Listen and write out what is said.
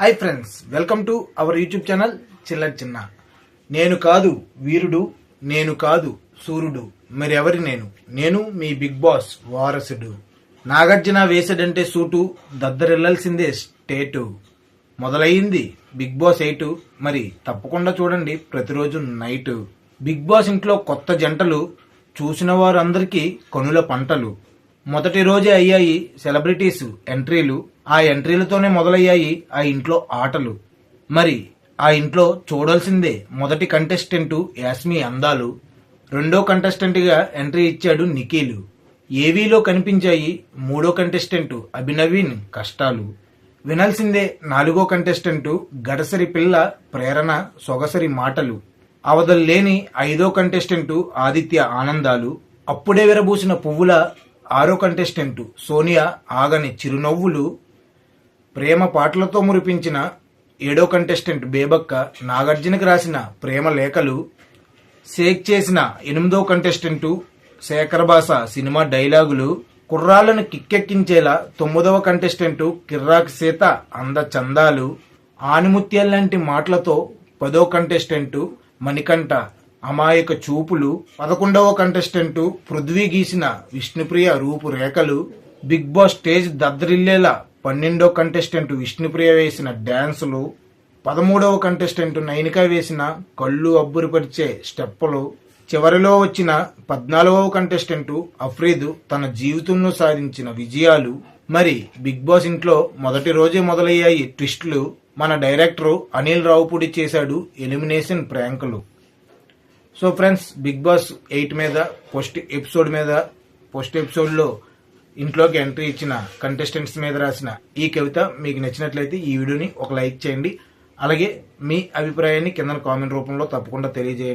Hi friends welcome to our YouTube channel చిల్లర చిన్న నేను కాదు వీరుడు నేను కాదు సూర్యుడు. మరి ఎవరి నేను? నేను మీ బిగ్ బాస్ వారసుడు. నాగార్జున వేసాడంటే సూటు దద్దరిల్లాల్సిందే స్టేటు. మొదలయ్యింది బిగ్ బాస్ ఎయిట్. మరి తప్పకుండా చూడండి ప్రతిరోజు నైట్. బిగ్ బాస్ ఇంట్లో కొత్త జంటలు చూసిన వారందరికీ కనుల పంటలు. మొదటి రోజే అయ్యాయి సెలబ్రిటీస్ ఎంట్రీలు. ఆ ఎంట్రీలతోనే మొదలయ్యాయి ఆ ఇంట్లో ఆటలు. మరి ఆ ఇంట్లో చూడాల్సిందే మొదటి కంటెస్టెంట్ యాస్మి అందాలు. రెండో కంటెస్టెంట్గా ఎంట్రీ ఇచ్చాడు నిఖిలు. ఏవీలో కనిపించాయి మూడో కంటెస్టెంట్ అభినవీన్ కష్టాలు. వినాల్సిందే నాలుగో కంటెస్టెంట్ గడసరి పిల్ల ప్రేరణ సొగసరి మాటలు. అవదల్లేని ఐదో కంటెస్టెంట్ ఆదిత్య ఆనందాలు. అప్పుడే విరబూసిన పువ్వుల ఆరో కంటెస్టెంట్ సోనియా ఆగని చిరునవ్వులు ప్రేమ పాటలతో మురిపించిన ఏడో కంటెస్టెంట్ బేబక్క నాగార్జునకి రాసిన ప్రేమ లేఖలు షేక్ చేసిన ఎనిమిదో కంటెస్టెంటు శేఖర్ సినిమా డైలాగులు కుర్రాలను కిక్కెక్కించేలా తొమ్మిదవ కంటెస్టెంట్ కిర్రాక్ సీత అంద చందాలు ఆనిముత్యాల్లాంటి మాటలతో పదో కంటెస్టెంటు మణికంఠ అమాయక చూపులు పదకొండవ కంటెస్టెంట్ పృథ్వీ గీసిన విష్ణుప్రియ రూపురేఖలు బిగ్ బాస్ స్టేజ్ దద్దరిల్లేలా పన్నెండో కంటెస్టెంట్ విష్ణుప్రియ వేసిన డ్యాన్సులు పదమూడవ కంటెస్టెంట్ నైనిక వేసిన కళ్ళు అబ్బురిపరిచే స్టెప్పులు చివరిలో వచ్చిన పద్నాలుగవ కంటెస్టెంట్ అఫ్రీదు తన జీవితంలో సాధించిన విజయాలు మరి బిగ్ బాస్ ఇంట్లో మొదటి రోజే మొదలయ్యాయి ట్విస్టులు మన డైరెక్టర్ అనిల్ రావుపూడి చేశాడు elimination ప్రాంకులు. So friends Bigg Boss eight మీద ఫస్ట్ ఎపిసోడ్ మీద ఫస్ట్ ఎపిసోడ్లో ఇంట్లోకి ఎంట్రీ ఇచ్చిన కంటెస్టెంట్స్ మీద రాసిన ఈ కవిత మీకు నచ్చినట్లయితే ఈ వీడియోని ఒక లైక్ చేయండి. అలాగే మీ అభిప్రాయాన్ని కింద కామెంట్ రూపంలో తప్పకుండా తెలియజేయండి.